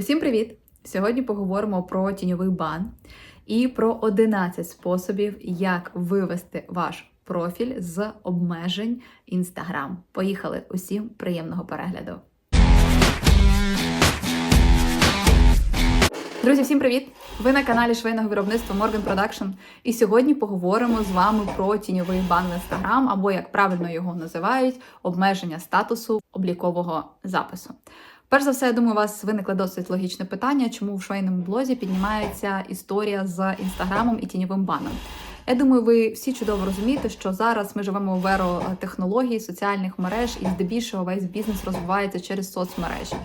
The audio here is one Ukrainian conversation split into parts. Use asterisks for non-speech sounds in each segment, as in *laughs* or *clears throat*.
Усім привіт! Сьогодні поговоримо про тіньовий бан і про 11 способів, як вивести ваш профіль з обмежень Instagram. Поїхали! Усім приємного перегляду! Друзі, всім привіт! Ви на каналі швейного виробництва Morgan Production. І сьогодні поговоримо з вами про тіньовий бан в Instagram, або як правильно його називають, обмеження статусу облікового запису. Перш за все, я думаю, у вас виникло досить логічне питання, чому в швейному блозі піднімається історія з інстаграмом і тіньовим баном. Я думаю, ви всі чудово розумієте, що зараз ми живемо в еру технологій, соціальних мереж, і здебільшого весь бізнес розвивається через соцмережі.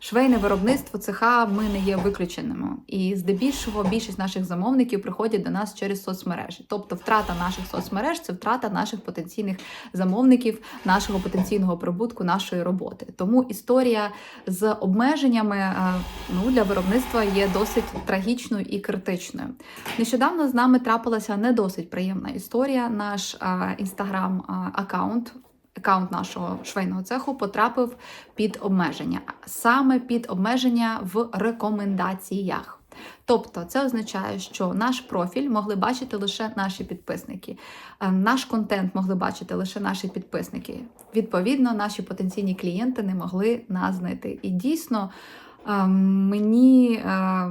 Швейне виробництво цеха ми не є виключеними, і здебільшого більшість наших замовників приходять до нас через соцмережі. Тобто, втрата наших соцмереж це втрата наших потенційних замовників, нашого потенційного прибутку, нашої роботи. Тому історія з обмеженнями е, ну для виробництва є досить трагічною і критичною. Нещодавно з нами трапилася не досить приємна історія. Наш інстаграм аккаунт аккаунт нашого швейного цеху потрапив під обмеження, саме під обмеження в рекомендаціях. Тобто це означає, що наш профіль могли бачити лише наші підписники, наш контент могли бачити лише наші підписники. Відповідно, наші потенційні клієнти не могли нас знайти. І дійсно. Мені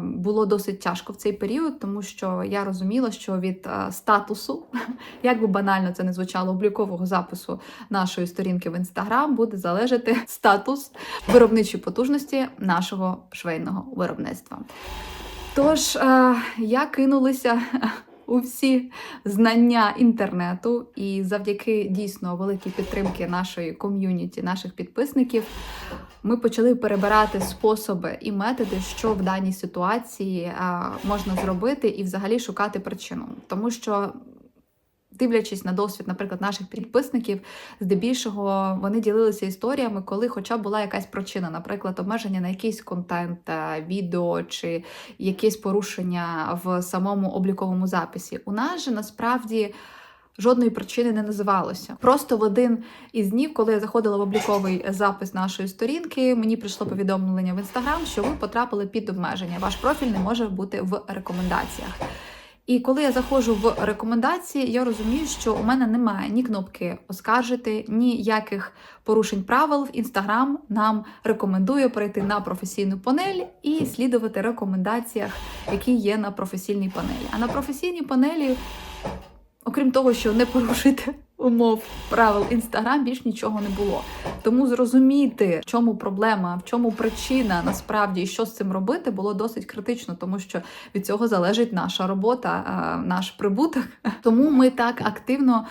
було досить тяжко в цей період, тому що я розуміла, що від статусу, *laughs* як би банально це не звучало, облікового запису нашої сторінки в інстаграм буде залежати *laughs* статус виробничої потужності нашого швейного виробництва. Тож я кинулася *laughs* у всі знання інтернету, і завдяки дійсно великій підтримки нашої ком'юніті, наших підписників, ми почали перебирати способи і методи, що в даній ситуації можна зробити, і взагалі шукати причину, тому що. Дивлячись на досвід, наприклад, наших підписників, здебільшого вони ділилися історіями, коли хоча була якась причина, наприклад, обмеження на якийсь контент, е, відео чи якесь порушення в самому обліковому записі. У нас же насправді. Жодної причини не називалося. Просто в один із днів, коли я заходила в обліковий запис нашої сторінки, мені прийшло повідомлення в інстаграм, що ви потрапили під обмеження. Ваш профіль не може бути в рекомендаціях. І коли я заходжу в рекомендації, я розумію, що у мене немає ні кнопки оскаржити, ніяких порушень правил. Інстаграм нам рекомендує перейти на професійну панель і слідувати рекомендаціях, які є на професійній панелі. А на професійній панелі, окрім того, що не порушити умов правил інстаграм більш нічого не було. Тому зрозуміти, в чому проблема, в чому причина насправді і що з цим робити, було досить критично, тому що від цього залежить наша робота, наш прибуток. Тому ми так активно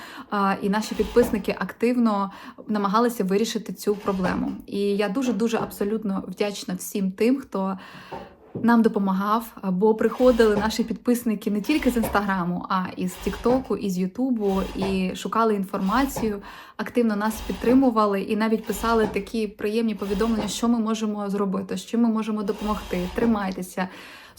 і наші підписники активно намагалися вирішити цю проблему. І я дуже дуже абсолютно вдячна всім тим, хто нам допомагав, бо приходили наші підписники не тільки з інстаграму, а і з Тіктоку, і з Ютубу, і шукали інформацію, активно нас підтримували і навіть писали такі приємні повідомлення, що ми можемо зробити, що ми можемо допомогти. Тримайтеся.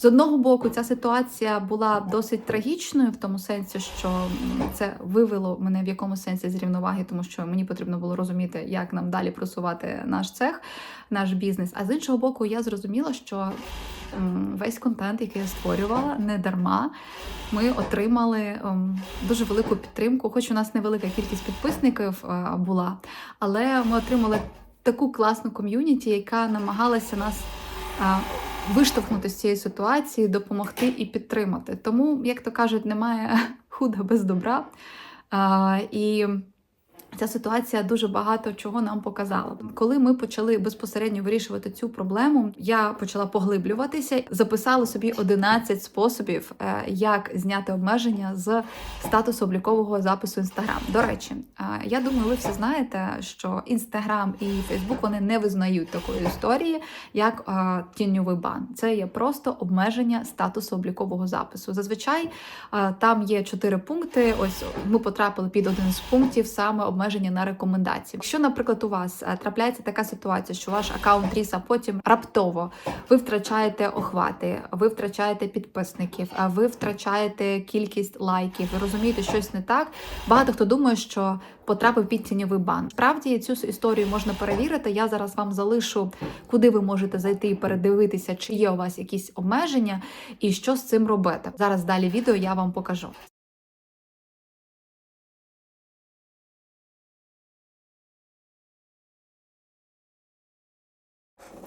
З одного боку, ця ситуація була досить трагічною, в тому сенсі, що це вивело мене в якому сенсі з рівноваги, тому що мені потрібно було розуміти, як нам далі просувати наш цех, наш бізнес. А з іншого боку, я зрозуміла, що весь контент, який я створювала, не дарма. Ми отримали дуже велику підтримку, хоч у нас невелика кількість підписників е, була, але ми отримали таку класну ком'юніті, яка намагалася нас виштовхнути з цієї ситуації, допомогти і підтримати. Тому, як то кажуть, немає *laughs* худа без добра. І Ця ситуація дуже багато чого нам показала. Коли ми почали безпосередньо вирішувати цю проблему, я почала поглиблюватися, записала собі 11 способів, е, як зняти обмеження з статусу облікового запису Інстаграм. До речі, е, я думаю, ви всі знаєте, що Інстаграм і Фейсбук вони не визнають такої історії, як е, тіньовий бан. Це є просто обмеження статусу облікового запису. Зазвичай там є чотири пункти. Ось ми потрапили під один з пунктів саме обмеження обмеження на рекомендації. Якщо, наприклад, у вас е, трапляється така ситуація, що ваш аккаунт ріс, а потім раптово ви втрачаєте охвати, ви втрачаєте підписників, ви втрачаєте кількість лайків, ви розумієте, щось не так. Багато хто думає, що потрапив під тіньовий бан. Справді цю історію можна перевірити. Я зараз вам залишу, куди ви можете зайти і передивитися, чи є у вас якісь обмеження і що з цим робити. Зараз далі відео я вам покажу.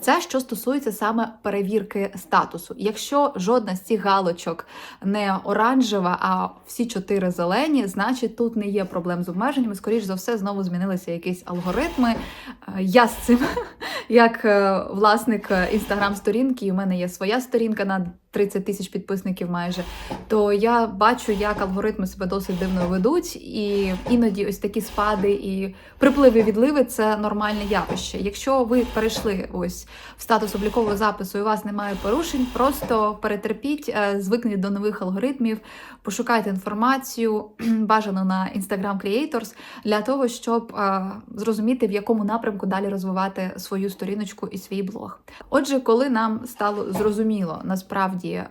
Це що стосується саме перевірки статусу. Якщо жодна з цих галочок не оранжева, а всі чотири зелені, значить тут не є проблем з обмеженнями. Скоріше за все, знову змінилися якісь алгоритми. Е, Я з цим, *laughs* як е, власник інстаграм-сторінки, і у мене є своя сторінка на 30 тисяч підписників майже, то я бачу, як алгоритми себе досить дивно ведуть, і іноді ось такі спади і припливи відливи це нормальне явище. Якщо ви перейшли ось в статус облікового запису і у вас немає порушень, просто перетерпіть, е, звикніть до нових алгоритмів, пошукайте інформацію, бажано на Instagram Creators, для того, щоб е, зрозуміти, в якому напрямку далі розвивати свою сторіночку і свій блог. Отже, коли нам стало зрозуміло насправді, е,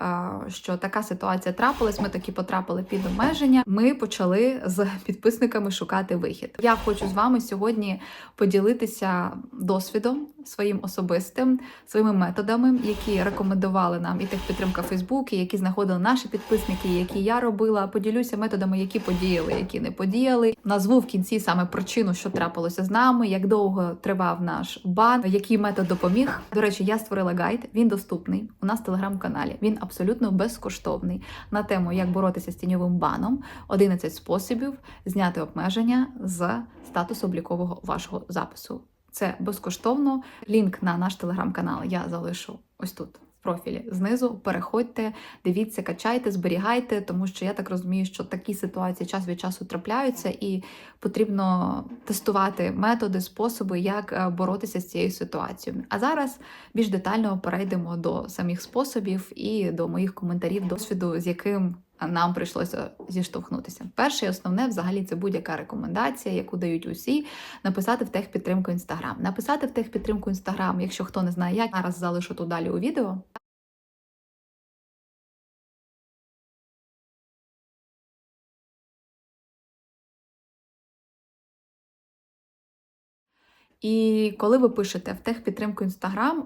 що така ситуація трапилась, ми таки потрапили під обмеження. Ми почали з підписниками шукати вихід. Я хочу з вами сьогодні поділитися досвідом своїм особистим, своїми методами, які рекомендували нам і техпідтримка Фейсбук, і які знаходили наші підписники, які я робила. Поділюся методами, які подіяли, які не подіяли. Назву в кінці саме причину, що трапилося з нами, як довго тривав наш бан, який метод допоміг. До речі, я створила гайд. Він доступний у нас в телеграм-каналі. Він абсолютно безкоштовний на тему, як боротися з тіньовим баном, 11 способів зняти обмеження з статусу облікового вашого запису. Це безкоштовно. Лінк на наш телеграм-канал я залишу ось тут. Профілі знизу переходьте, дивіться, качайте, зберігайте, тому що я так розумію, що такі ситуації час від часу трапляються, і потрібно тестувати методи, способи, як е, боротися з цією ситуацією. А зараз більш детально перейдемо до самих способів і до моїх коментарів, досвіду, з яким нам прийшлося зіштовхнутися. Перше і основне, взагалі, це будь-яка рекомендація, яку дають усі, написати в техпідтримку Інстаграм. Написати в техпідтримку Інстаграм, якщо хто не знає, як зараз залишу тут у відео. І коли ви пишете в техпідтримку Інстаграм,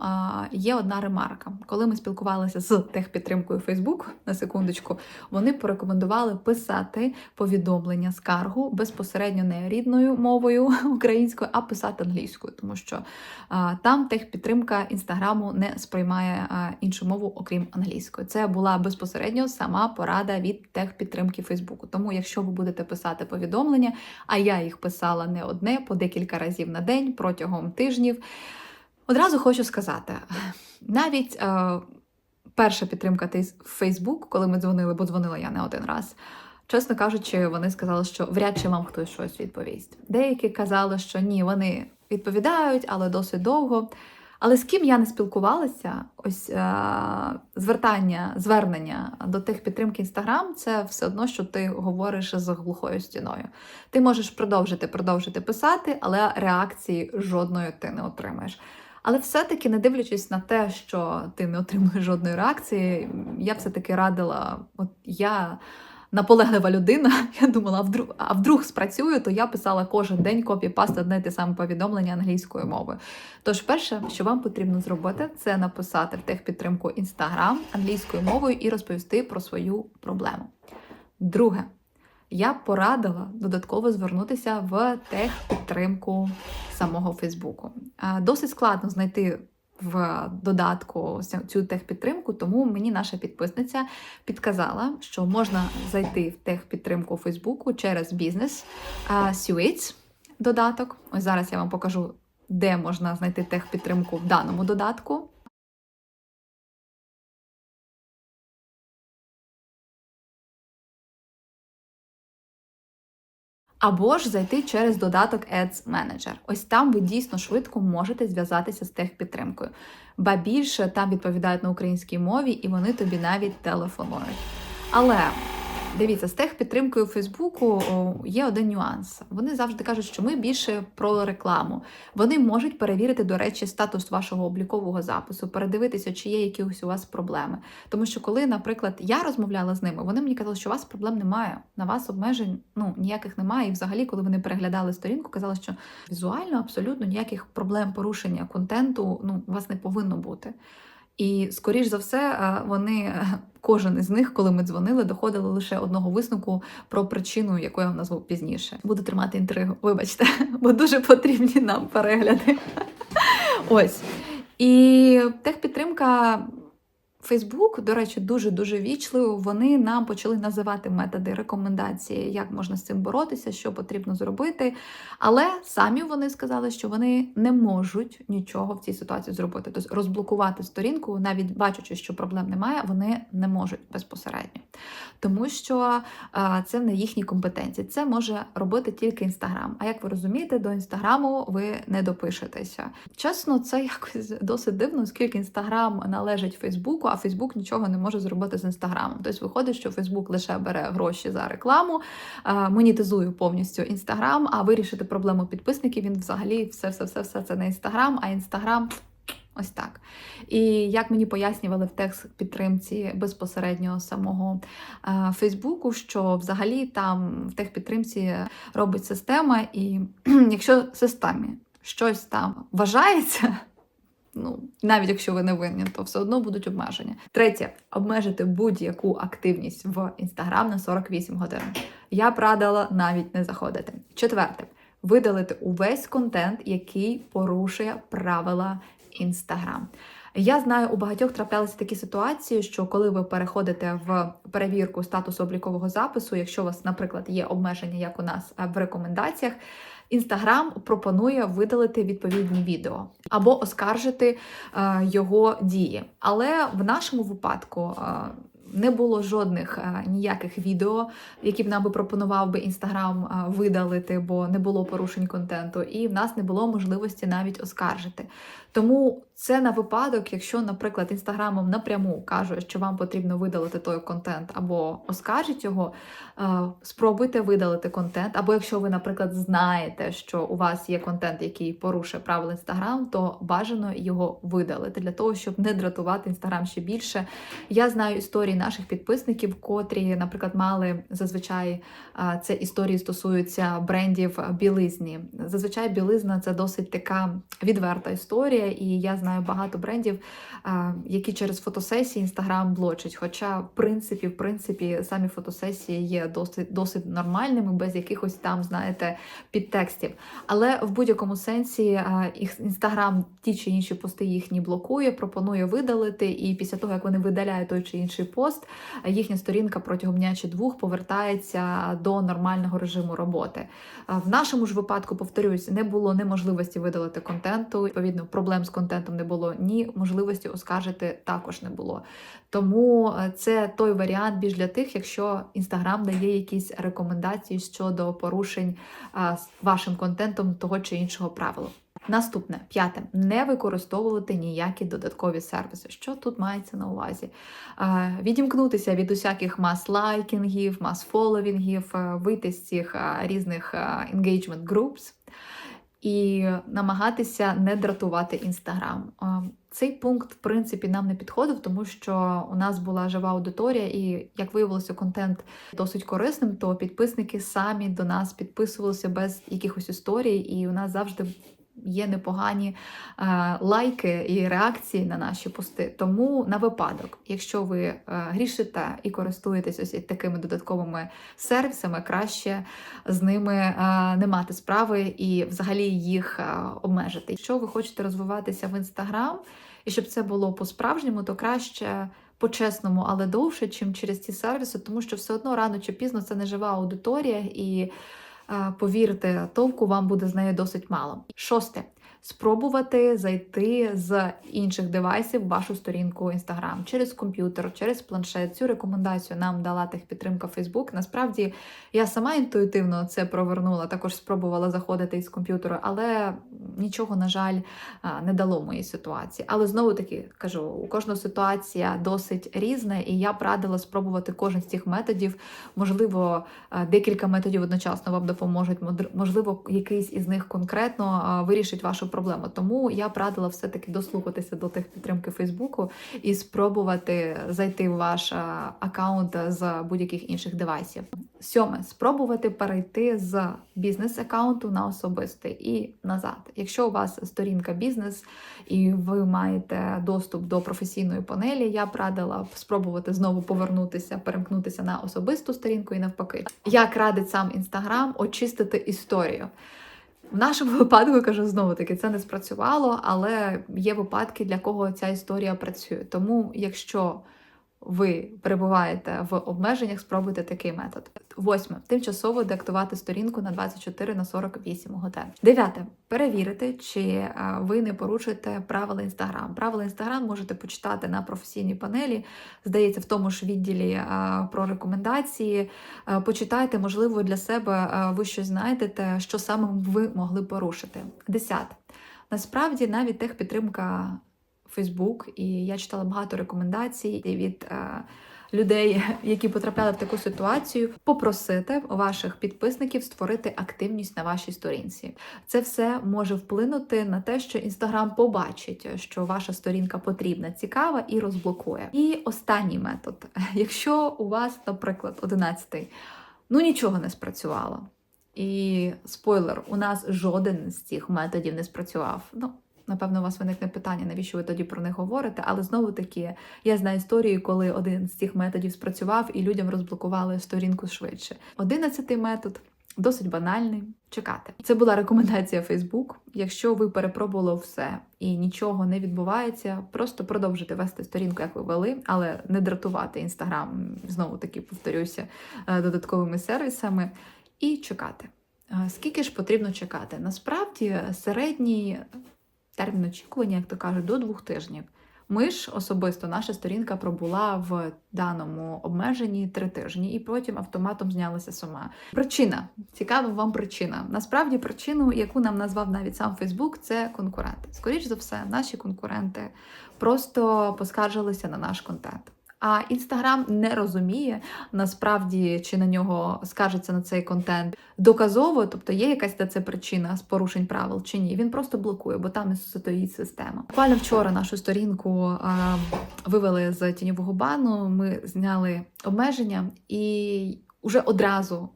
є одна ремарка. Коли ми спілкувалися з техпідтримкою Фейсбук, на секундочку, вони порекомендували писати повідомлення скаргу безпосередньо не рідною мовою *laughs* українською, а писати англійською, тому що там техпідтримка інстаграму не сприймає іншу мову, окрім англійської. Це була безпосередньо сама порада від техпідтримки Фейсбуку. Тому, якщо ви будете писати повідомлення, а я їх писала не одне по декілька разів на день протягом тижнів. Одразу хочу сказати, навіть е, перша підтримка Facebook, коли ми дзвонили, бо дзвонила я не один раз. Чесно кажучи, вони сказали, що вряд чи вам хтось щось відповість. Деякі казали, що ні, вони відповідають, але досить довго. Але з ким я не спілкувалася, ось е, звертання, звернення до тих підтримки Інстаграм це все одно, що ти говориш з глухою стіною. Ти можеш продовжити продовжити писати, але реакції жодної ти не отримаєш. Але все-таки, не дивлячись на те, що ти не отримуєш жодної реакції, я все-таки радила, от я наполеглива людина. *laughs* Я думала, а вдруг, а вдруг спрацюю, то я писала кожен день копі-паст одне те саме повідомлення англійською мовою. Тож, перше, що вам потрібно зробити, це написати в техпідтримку Instagram англійською мовою і розповісти про свою проблему. Друге, я порадила додатково звернутися в техпідтримку самого Фейсбуку. Досить складно знайти в додатку цю техпідтримку, тому мені наша підписниця підказала, що можна зайти в техпідтримку Фейсбуку через бізнес Suites додаток. Ось зараз я вам покажу, де можна знайти техпідтримку в даному додатку. Або ж зайти через додаток Ads Manager. Ось там ви дійсно швидко можете зв'язатися з техпідтримкою. Ба більше там відповідають на українській мові і вони тобі навіть телефонують. Але Дивіться, з техпідтримкою Фейсбуку є один нюанс. Вони завжди кажуть, що ми більше про рекламу. Вони можуть перевірити, до речі, статус вашого облікового запису, передивитися, чи є якісь у вас проблеми. Тому що, коли, наприклад, я розмовляла з ними, вони мені казали, що у вас проблем немає, на вас обмежень ну ніяких немає. І взагалі, коли вони переглядали сторінку, казали, що візуально абсолютно ніяких проблем порушення контенту ну у вас не повинно бути. І скоріш за все, е, вони е, кожен із них, коли ми дзвонили, доходили лише одного висновку про причину, яку я вам назву пізніше. Буду тримати інтригу, вибачте, *laughs* бо дуже потрібні нам перегляди. *laughs* Ось. І техпідтримка. Фейсбук, до речі, дуже дуже вічливо. Вони нам почали називати методи рекомендації, як можна з цим боротися, що потрібно зробити. Але самі вони сказали, що вони не можуть нічого в цій ситуації зробити. Тобто розблокувати сторінку, навіть бачачи, що проблем немає, вони не можуть безпосередньо. Тому що а, це не їхні компетенції. Це може робити тільки інстаграм. А як ви розумієте, до інстаграму ви не допишетеся. Чесно, це якось досить дивно, оскільки інстаграм належить Фейсбуку, а Фейсбук нічого не може зробити з інстаграмом. Тобто виходить, що Фейсбук лише бере гроші за рекламу, а, монетизує повністю інстаграм, а вирішити проблему підписників він взагалі все, все, це не інстаграм, а інстаграм. Ось так. І як мені пояснювали в текст підтримці безпосередньо самого е, Фейсбуку, що взагалі там в техпідтримці робить система, і *clears throat* якщо системі щось там вважається, ну навіть якщо ви не винні, то все одно будуть обмеження. Третє обмежити будь-яку активність в інстаграм на 48 годин. Я б радила навіть не заходити. Четверте. Видалити увесь контент, який порушує правила Інстаграм. Я знаю, у багатьох траплялися такі ситуації, що коли ви переходите в перевірку статусу облікового запису, якщо у вас, наприклад, є обмеження, як у нас е, в рекомендаціях, Інстаграм пропонує видалити відповідні відео або оскаржити е, його дії. Але в нашому випадку. Е, не було жодних а, ніяких відео, які б нам би пропонував би інстаграм видалити, бо не було порушень контенту, і в нас не було можливості навіть оскаржити. Тому це на випадок, якщо, наприклад, інстаграмом напряму каже, що вам потрібно видалити той контент або оскаржить його, спробуйте видалити контент. Або якщо ви, наприклад, знаєте, що у вас є контент, який порушує правила інстаграм, то бажано його видалити для того, щоб не дратувати інстаграм ще більше. Я знаю історії наших підписників, котрі, наприклад, мали зазвичай це історії стосуються брендів білизні. Зазвичай білизна це досить така відверта історія, і я знаю багато брендів, які через фотосесії інстаграм блочать. Хоча, в принципі, в принципі, самі фотосесії є досить досить нормальними, без якихось там, знаєте, підтекстів. Але в будь-якому сенсі інстаграм ті чи інші пости їхні блокує, пропонує видалити, і після того, як вони видаляють той чи інший пост, їхня сторінка протягом дня чи двох повертається до нормального режиму роботи. В нашому ж випадку, повторюсь, не було неможливості видалити контенту. Відповідно, проблем з контентом не було, ні можливості оскаржити також не було. Тому е, це той варіант більш для тих, якщо інстаграм дає якісь рекомендації щодо порушень з вашим контентом того чи іншого правила. Наступне п'яте не використовувати ніякі додаткові сервіси. Що тут мається на увазі? Відімкнутися від усяких мас-лайкінгів, мас-фоловінгів, вийти з цих різних engagement groups і намагатися не дратувати інстаграм. Цей пункт, в принципі, нам не підходив, тому що у нас була жива аудиторія, і як виявилося, контент досить корисним, то підписники самі до нас підписувалися без якихось історій, і у нас завжди є непогані е, лайки і реакції на наші пости. Тому на випадок, якщо ви е, грішите і користуєтесь ось такими додатковими сервісами, краще з ними е, не мати справи і взагалі їх обмежити. Якщо ви хочете розвиватися в інстаграм, і щоб це було по-справжньому, то краще. По-чесному, але довше, чим через ці сервіси, тому що все одно рано чи пізно це не жива аудиторія, і Повірте, толку вам буде з нею досить мало. Шосте. Спробувати зайти з інших девайсів в вашу сторінку Instagram через комп'ютер, через планшет. Цю рекомендацію нам дала техпідтримка Facebook. Насправді я сама інтуїтивно це провернула, також спробувала заходити із комп'ютера, але нічого, на жаль, не дало моїй ситуації. Але знову таки кажу, у кожного ситуація досить різна, і я б радила спробувати кожен з цих методів. Можливо, декілька методів одночасно вам допоможуть. Можливо, якийсь із них конкретно вирішить вашу проблему. Тому я б радила все-таки дослухатися до тих підтримки Фейсбуку і спробувати зайти в ваш а, аккаунт з будь-яких інших девайсів. Сьоме спробувати перейти з бізнес-аккаунту на особистий і назад. Якщо у вас сторінка бізнес і ви маєте доступ до професійної панелі, я б радила спробувати знову повернутися, перемкнутися на особисту сторінку і навпаки. Як радить сам інстаграм, очистити історію. В нашому *laughs* випадку кажу знову таки, це не спрацювало, але є випадки, для кого ця історія працює. Тому, якщо ви перебуваєте в обмеженнях, спробуйте такий метод. Восьме. Тимчасово деактувати сторінку на 24 на 48 годин. Дев'яте. Перевірити, чи е, ви не порушуєте правила Інстаграм. Правила Інстаграм можете почитати на професійній панелі. Здається, в тому ж відділі е, про рекомендації. Е, Почитайте, можливо, для себе ви щось знайдете, що саме ви могли порушити. Десяте. Насправді навіть техпідтримка Фейсбук, і я читала багато рекомендацій від е, людей, які потрапляли в таку ситуацію, попросити ваших підписників створити активність на вашій сторінці. Це все може вплинути на те, що Інстаграм побачить, що ваша сторінка потрібна, цікава і розблокує. І останній метод: *laughs* якщо у вас, наприклад, 11 ну нічого не спрацювало. І спойлер, у нас жоден з цих методів не спрацював. Ну, напевно, у вас виникне питання, навіщо ви тоді про них говорите. Але знову таки, я знаю історію, коли один з цих методів спрацював і людям розблокували сторінку швидше. Одинадцятий метод. Досить банальний чекати. Це була рекомендація Facebook. Якщо ви перепробували все і нічого не відбувається, просто продовжуйте вести сторінку, як ви вели, але не дратувати інстаграм, знову таки повторюся, е, додатковими сервісами, і чекати. Е, Скільки ж потрібно чекати? Насправді середній термін очікування, як то кажуть, до двох тижнів. Ми ж особисто наша сторінка пробула в даному обмеженні три тижні, і потім автоматом знялася сама. Причина цікава вам причина. Насправді, причину, яку нам назвав навіть сам Фейсбук, це конкуренти. Скоріш за все, наші конкуренти просто поскаржилися на наш контент. А інстаграм не розуміє насправді, чи на нього скажеться на цей контент доказово, тобто є якась на це причина з порушень правил чи ні. Він просто блокує, бо там і стоїть система. Буквально вчора нашу сторінку а, вивели з тіньового бану. Ми зняли обмеження і Уже одразу.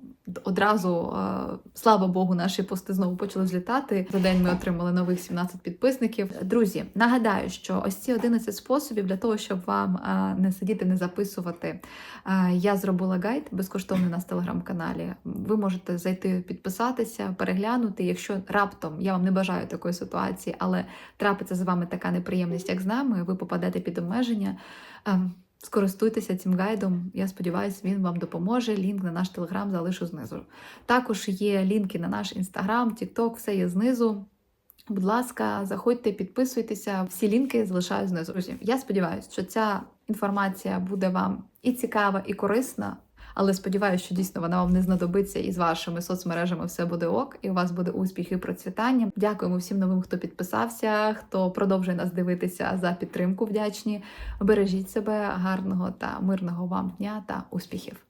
Одразу, е, слава Богу, наші пости знову почали злітати. За день ми отримали нових 17 підписників. Друзі, нагадаю, що ось ці 11 способів для того, щоб вам е, не сидіти, не записувати. е, Я зробила гайд безкоштовний в телеграм-каналі. Ви можете зайти, підписатися, переглянути. Якщо раптом я вам не бажаю такої ситуації, але трапиться з вами така неприємність, як з нами, ви попадете під обмеження. Скористуйтеся цим гайдом. Я сподіваюся, він вам допоможе. Лінк на наш телеграм залишу знизу. Також є лінки на наш інстаграм, тікток, все є знизу. Будь ласка, заходьте, підписуйтеся. Всі лінки залишаю знизу. Друзі, я сподіваюся, що ця інформація буде вам і цікава, і корисна. Але сподіваюся, що дійсно вона вам не знадобиться і з вашими соцмережами все буде ок, і у вас буде успіх і процвітання. Дякуємо всім новим, хто підписався, хто продовжує нас дивитися за підтримку. Вдячні. Бережіть себе, гарного та мирного вам дня та успіхів!